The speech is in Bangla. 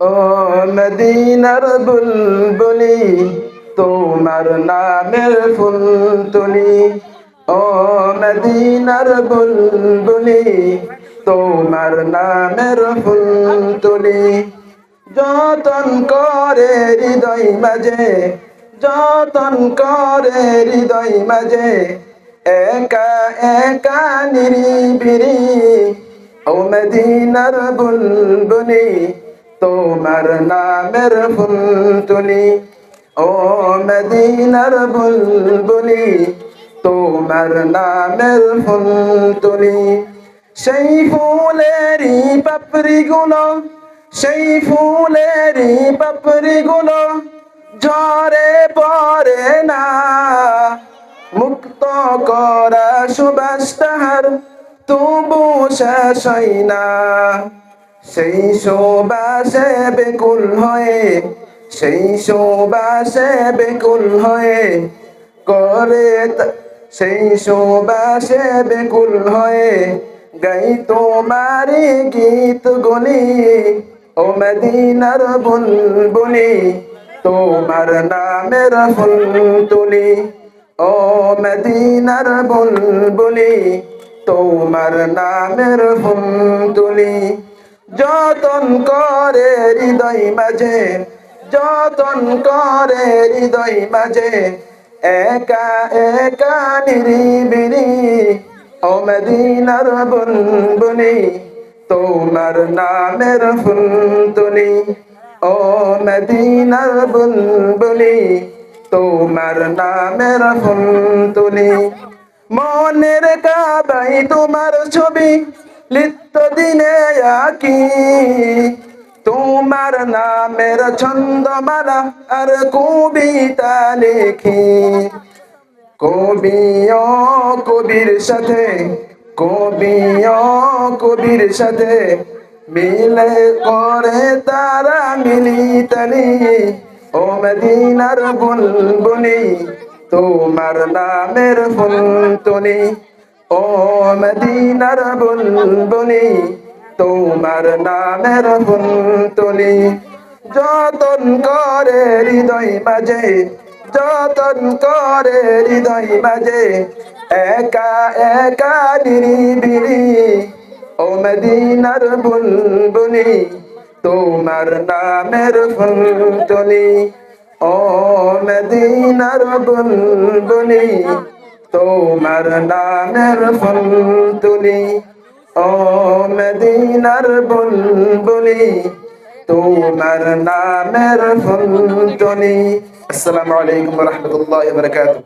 ও মদিনার বুলবুলি তোমার নামের ফুল তুলি। ও মদিনার বুলবুলি তোমার নামের ফুল তুলি। যতন করে হৃদয় মাঝে, যতন করে হৃদয় মাঝে, একা একা নিরিবিরি। ও মদিনার বুলবুলি তোমার নামের ফুল তুলি ও মদিনার বুলবুলি, তোমার নামের ফুল তুলি সেই ফুলেরই পাপড়ি গুলো সেই ফুলেরই পাপড়ি গুলো ঝরে পড়ে না। মুক্ত করা সুবাস তাহার, তবু শেষ না। সেই সুবাসে বেকুল হয়ে, সেই সুবাসে বেকুল হয়ে করে সেই সুবাসে বেকুল হয়ে গাই তোমারি গীত গুলি, ও মদিনার বুলবুলি, তোমার নামের ফুল তুলি, ও মদিনার বুলবুলি, তোমার নামের ফুল তুলি। যতন করে হৃদয় মাঝে, যতন করে হৃদয় মাঝে, একা একা নিরিবিরি ও মদিনার বুলবুলি তোমার নামের ফুল তুলি ও মদিনার বুলবুলি তোমার নামের ফুল তুলি মনের কাবাই তোমার ছবি লিপ্ত দিনে আকি। তোমার নামের ছন্দমালা আর কবিতা লেখি। কবি কবির সাথে কবি কবির সাথে মিলে করে তারা মিলি তালি ও মদিনার বুলবুলি, তোমার নামের ফুল তুলি ও মদিনার বুলবুলি, তোমার নামের ফুল তুলি যতন করে হৃদয় মাঝে যতন করে হৃদয় মাঝে একা একা নিরিবিলি। ও মদিনার বুলবুলি, তোমার নামের ফুল তুলি ও মদিনার বুলবুলি তোমার নামের ফুল তুলি। ও মদিনার বুলবুলি, তোমার নামের ফুল তুলি। আসসালামু আলাইকুম রহমতুল্লাহ বারকাতুহ।